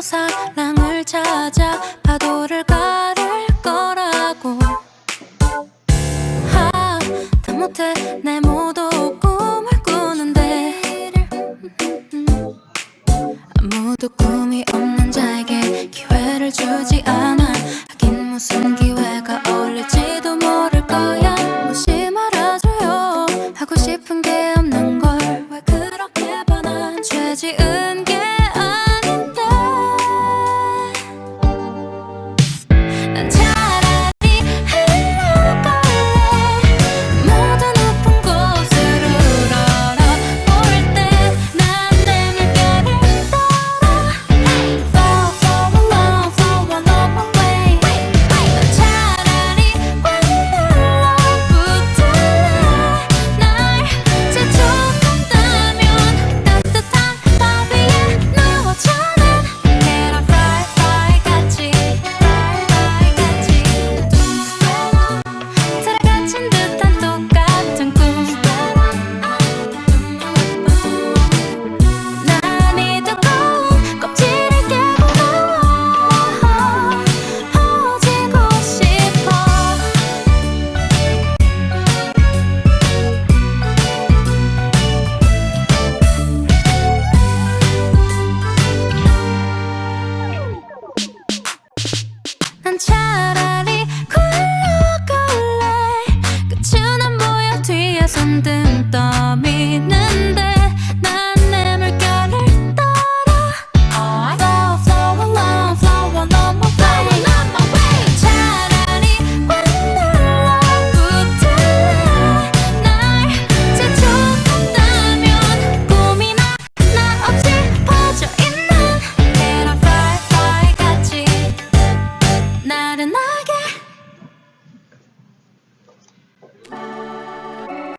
사랑을 찾아 파도를 가를 거라고. 하, 다 못해 내 모두 꿈을 꾸는데. 아무도 꿈이 없는 자에게 기회를 주지 않아. 하긴 무슨 기회